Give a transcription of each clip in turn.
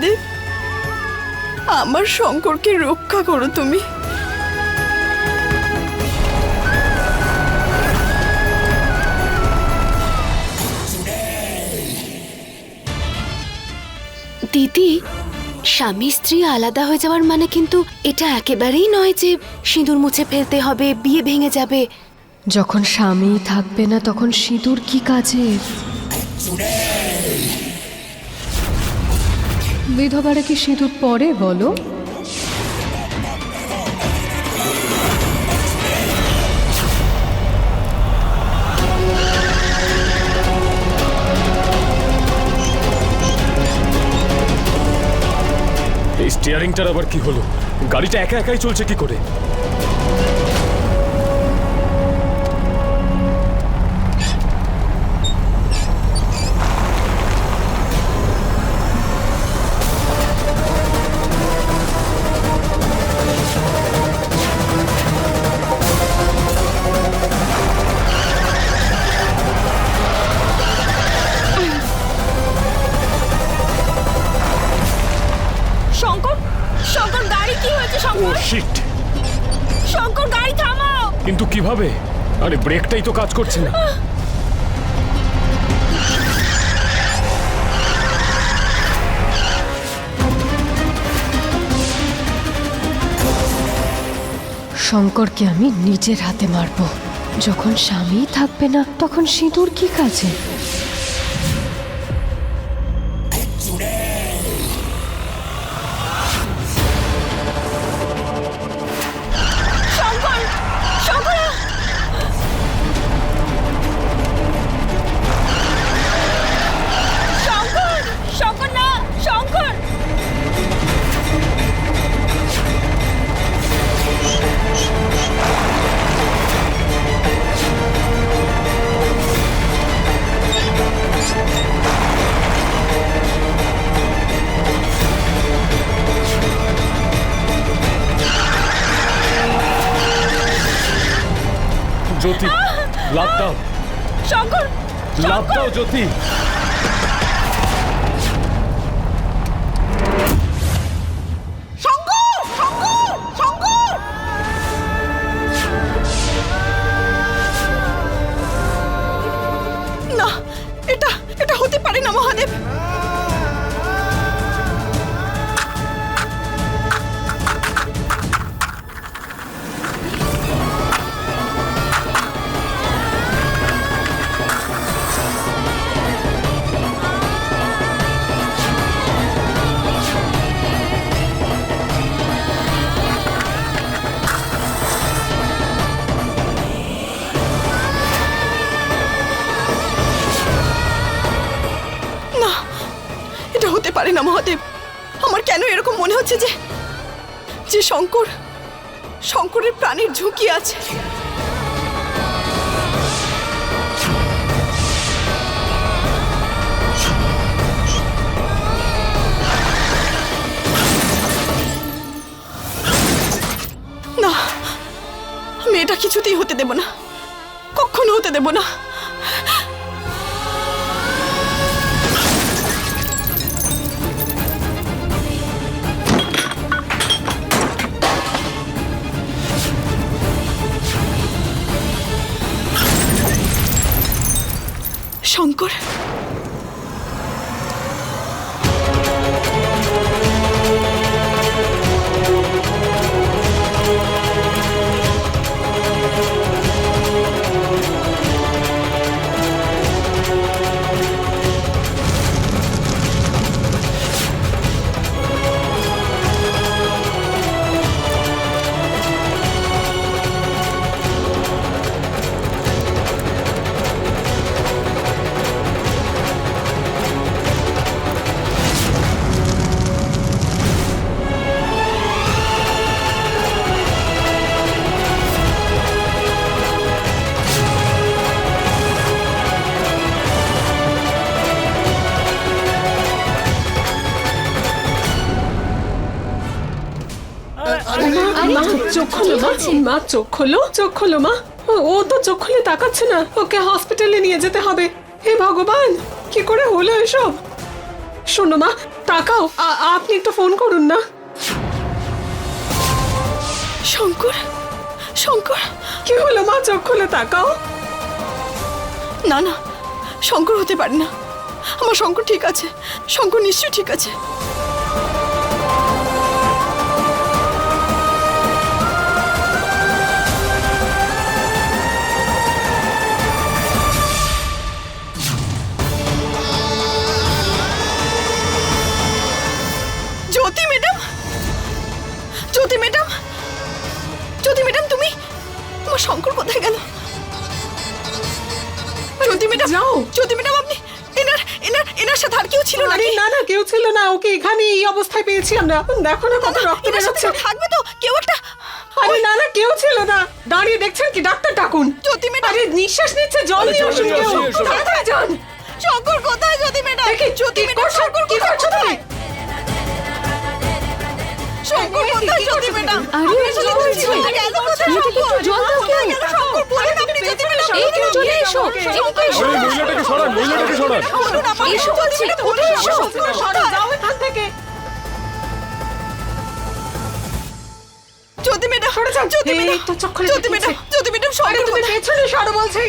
মহাদেব আমার শঙ্করকে রক্ষা করো তুমি। দিদি স্বামী স্ত্রী আলাদা হয়ে যাওয়ার মানে কিন্তু এটা একেবারেই নয় যে সিঁদুর মুছে ফেলতে হবে বিয়ে ভেঙে যাবে। যখন স্বামী থাকবে না তখন সিঁদুর কি কাজের? বিধবারা কি সিঁদুর পরে, বলো? এই স্টিয়ারিংটার আবার কি হলো? গাড়িটা একা একাই চলছে কি করে? কিন্তু কীভাবে? আরে ব্রেকটাই তো কাজ করছে না। শঙ্করকে আমি নিজের হাতে মারব। যখন স্বামী থাকবে না, তখন সিঁদুর কি কাজে? Jyoti. হতে পারে না, মহাদেব। আমার কেন এরকম মনে হচ্ছে যে যে শঙ্কর, শঙ্করের প্রাণের ঝুঁকি আছে? না, আমি এটা কিছুতেই হতে দেব না। কখনো হতে দেব না। শঙ্কর চোখ খোলো মা মা চোখ খোলো চোখ খোলো মা? ও- তো চোখ খুলে তাকাচ্ছে না। ওকে হসপিটালে নিয়ে যেতে হবে। হে ভগবান কি করে হলো এসব? শোনো মা তাকাও। আপনি একটু ফোন করুন না। শঙ্কর শঙ্কর। কি হলো মা চোখ খুলে তাকাও। না না শঙ্কর হতে পারে না। আমার শঙ্কর ঠিক আছে। শঙ্কর নিশ্চয়ই ঠিক আছে। আমরা দেখো না কত রক্ত বেরোচ্ছে। থাকবে তো? কেউ একটা আরে না না কেউ ছিল না। দাঁড়িয়ে দেখছেন কি? ডাক্তার ডাকুন। জ্যোতি ম্যাডাম। আরে নিঃশ্বাস নিচ্ছে জল চলো, আসুন কেউ। তাড়াতাড়ি যান। শঙ্কর কোথায় জ্যোতি ম্যাডাম? দেখি জ্যোতি কি ম্যাডাম শঙ্কর কি করছ তুমি শঙ্কর কোথায় জ্যোতি ম্যাডাম? আরে, কি কোথায় মেয়েটাকে একটু শঙ্কর? জল দাও কেউ। শঙ্কর? বলেন আপনি জ্যোতি ম্যাডাম এই কেউ চলে এসো। এদিকে এসো। মহিলাটাকে সরান মহিলাটাকে সরান। এসো বলছি, উঠে এসো। শঙ্কর সরো, যাও এখান থেকে। জ্যোতি ম্যাডাম সরে যাও জ্যোতি ম্যাডাম জ্যোতি দেখিয়েছে। ম্যাডাম জ্যোতি ম্যাডাম সরে তুমি পেছনে সরো বলছি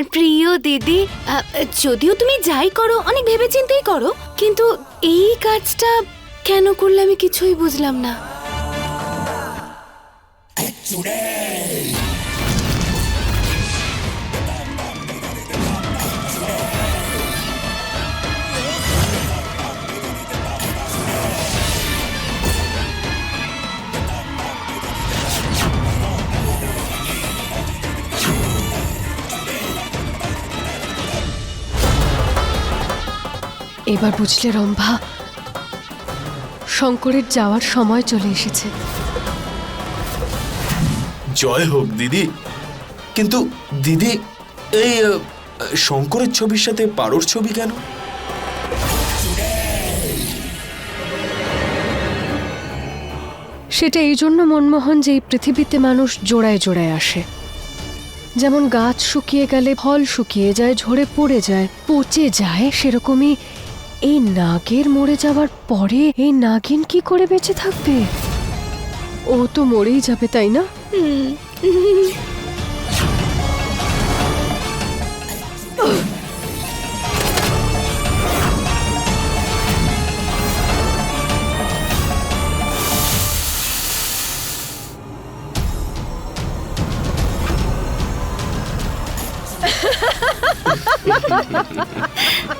আমার প্রিয় দিদি যদিও তুমি যাই করো, অনেক ভেবেচিন্তেই করো, কিন্তু এই কাজটা কেন করলে আমি কিছুই বুঝলাম না। এবার বুঝলে রম্ভা শঙ্করের যাওয়ার সময় চলে এসেছে। জয় হোক দিদি। কিন্তু দিদি এই শঙ্করের ছবির সাথে পারোর ছবি কেন? সেটা এই জন্য মনমোহন যে এই পৃথিবীতে মানুষ জোড়ায় জোড়ায় আসে। যেমন গাছ শুকিয়ে গেলে ফল শুকিয়ে যায় ঝরে পড়ে যায় পচে যায় সেরকমই এই নাগের মরে যাওয়ার পরে এই নাগিন কি করে বেঁচে থাকবে? ও তো মরেই যাবে, তাই না? শঙ্কর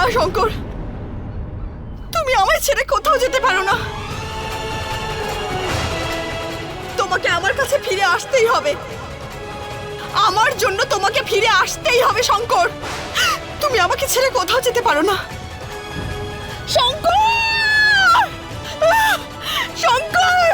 না, শঙ্কর। তুমি আমায় ছেড়ে কোথাও যেতে পারো না। তোমাকে আমার কাছে ফিরে আসতেই হবে। আমার জন্য তোমাকে ফিরে আসতেই হবে, শঙ্কর। তুমি আমাকে ছেড়ে কোথাও যেতে পারো না। শঙ্কর! শঙ্কর!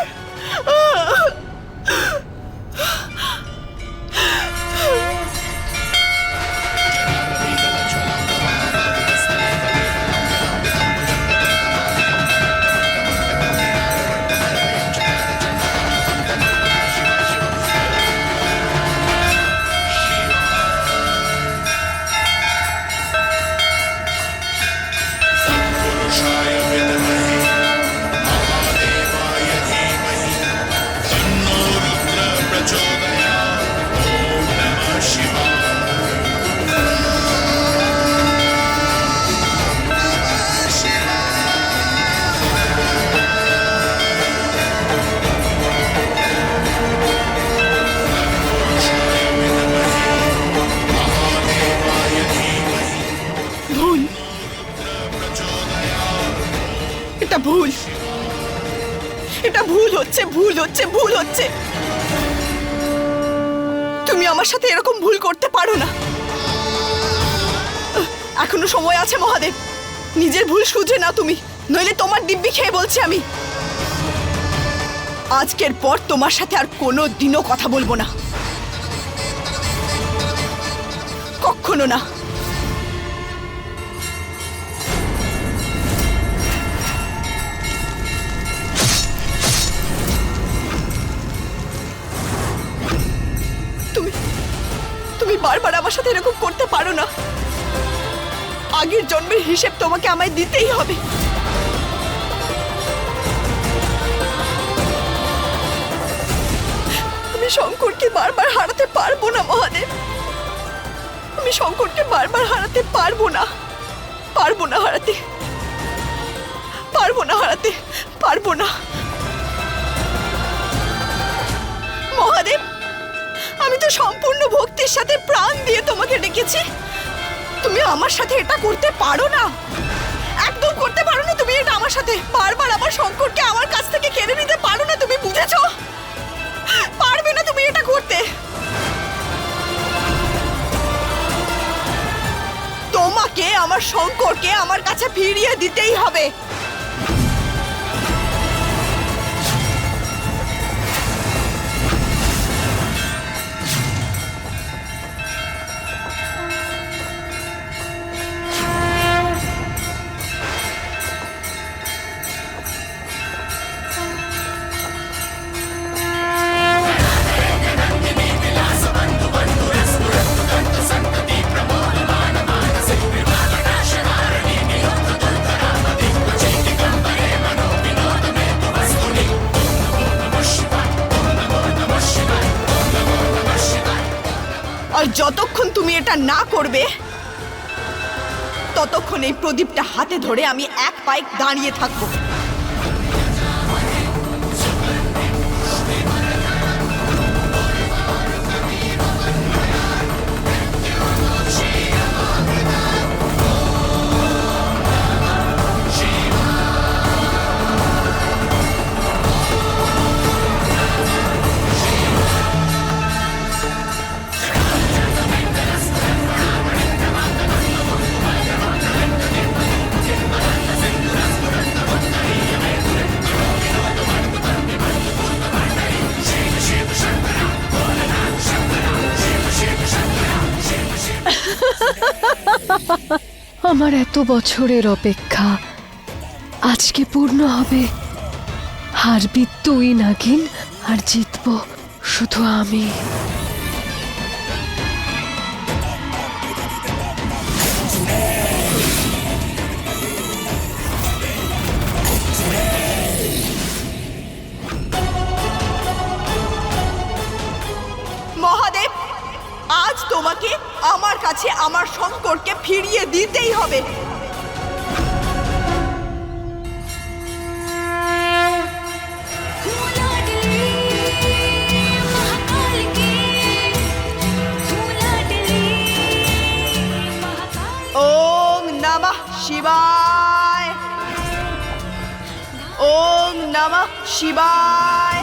তুমি আমার সাথে এরকম ভুল করতে পারো না। এখনও সময় আছে, মহাদেব। নিজের ভুল শুধরে না তুমি। নইলে তোমার দিব্যি খেয়ে বলছি আমি। আজকের পর তোমার সাথে আর কোনো দিনও কথা বলব না। কখনো না। আমার সাথে এরকম করতে পারো না। আগের জন্মের হিসেব তোমাকে আমায় দিতেই হবে। আমি শঙ্করকে বারবার হারাতে পারব না, মহাদেব। আমি শঙ্করকে বারবার হারাতে পারব না। পারব না হারাতে। পারব না হারাতে। পারব না। মহাদেব আমি তো সম্পূর্ণ ভক্তির সাথে প্রাণ দিয়ে তোমাকে ডেকেছি। তুমি আমার সাথে এটা করতে পারো না। একদম করতে পারো না তুমি এটা আমার সাথে। বারবার আমার শঙ্করকে আমার কাছ থেকে কেড়ে নিতে পারো না, তুমি বুঝেছ? পারবে না তুমি এটা করতে। তোমাকে, আমার শঙ্করকে আমার কাছে ফিরিয়ে দিতেই হবে। না করবে? ততক্ষণ এই প্রদীপটা হাতে ধরে আমি এক পায়ে দাঁড়িয়ে থাকব। আমার এত বছরের অপেক্ষা আজকে পূর্ণ হবে। হারবি তুই নাগিন আর জিতব শুধু আমি। আমার কাছে আমার শঙ্করকে ফিরিয়ে দিতেই হবে। ওম নমঃ শিবায়। শিবায়।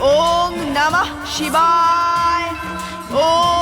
ওং নমঃ শিবায়। ওং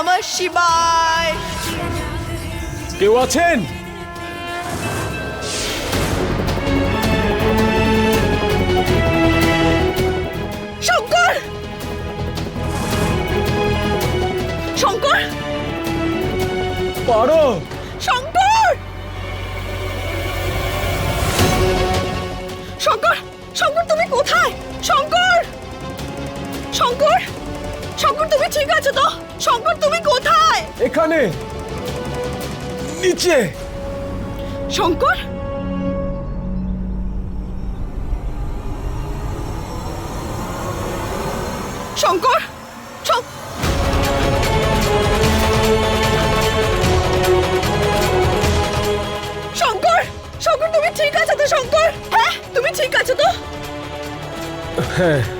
নমঃ শিবায়। কেউ আছেন? শঙ্কর? শঙ্কর? শঙ্কর শঙ্কর? শঙ্কর তুমি ঠিক আছো তো শঙ্কর? হ্যাঁ তুমি ঠিক আছো তো? হ্যাঁ।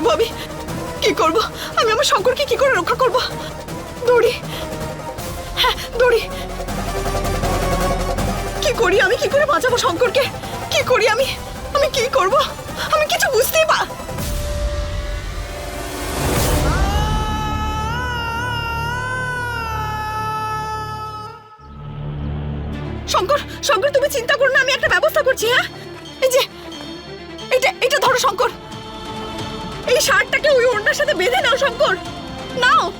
করব আমি? কি করব? আমি আমার শঙ্করকে কি করে রক্ষা করব? দড়ি। হ্যাঁ দড়ি। কি করি আমি? কি করে বাঁচাবো শঙ্করকে? কি করি আমি? আমি কি করব? আমি কিছু বুঝতেই পা শঙ্কর শঙ্কর, তুমি চিন্তা করো না, আমি একটা ব্যবস্থা করছি হ্যাঁ? শার্টটাকে ওই ওড়নার সাথে বেঁধে নাও শঙ্কর। নাও।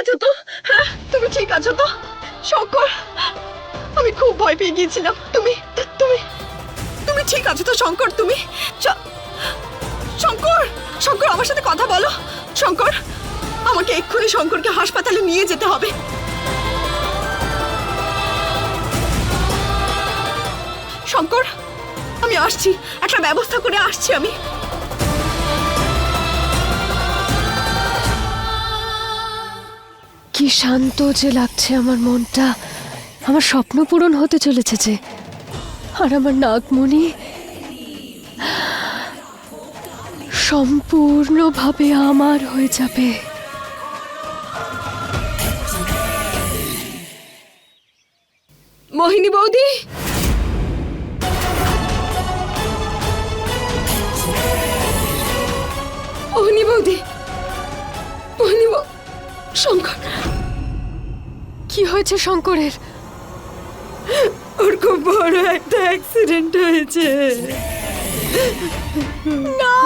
আছো তো? হ্যাঁ তুমি ঠিক আছো তো? শঙ্কর, আমি খুব ভয় পেয়ে গিয়েছিলাম। তুমি তুমি তুমি ঠিক আছো তো শঙ্কর, তুমি? শঙ্কর শঙ্কর, আমার সাথে কথা বলো। শঙ্কর, আমাকে এক্ষুনি শঙ্করকে হাসপাতালে নিয়ে যেতে হবে। শঙ্কর, আমি আসছি। একটা ব্যবস্থা করে আসছি আমি। কি শান্ত যে লাগছে আমার মনটা। আমার স্বপ্ন পূরণ হতে চলেছে যে। আর আমার নাগমণি সম্পূর্ণভাবে আমার হয়ে যাবে। মোহিনী বৌদি? হয়েছে শঙ্করের। ওর খুব বড় একটা অ্যাক্সিডেন্ট হয়েছে। না,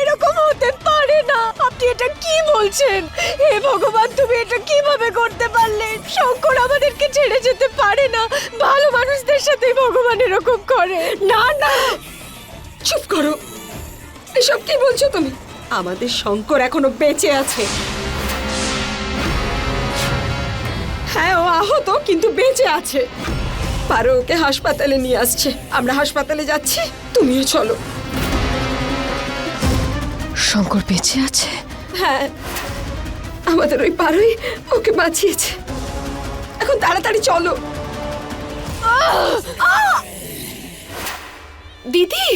এরকম হতে পারে না। আপনি এটা কি বলছেন? হে ভগবান, তুমি এটা কীভাবে করতে পারলেন শঙ্কর আমাদেরকে ছেড়ে যেতে পারে না। ভালো মানুষদের সাথে ভগবান এরকম করে। না না। চুপ করো। এসব কি বলছো তুমি? আমাদের শঙ্কর এখনও বেঁচে আছে। হ্যাঁ ও আহত কিন্তু বেঁচে আছে। পারো ওকে হাসপাতালে নিয়ে আসছে। আমরা হাসপাতালে যাচ্ছি তুমিও চলো। শঙ্কর বেঁচে আছে? হ্যাঁ আমাদের ওই পারোই ওকে বাঁচিয়েছে। এখন তাড়াতাড়ি চলো। দিদি!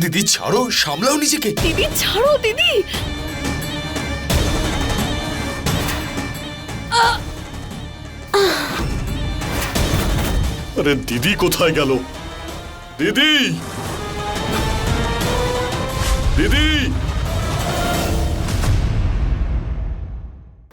দিদি ছাড়ো সামলাও নিজেকে। দিদি ছাড়ো দিদি! আরে দিদি কোথায় গেল? দিদি! দিদি!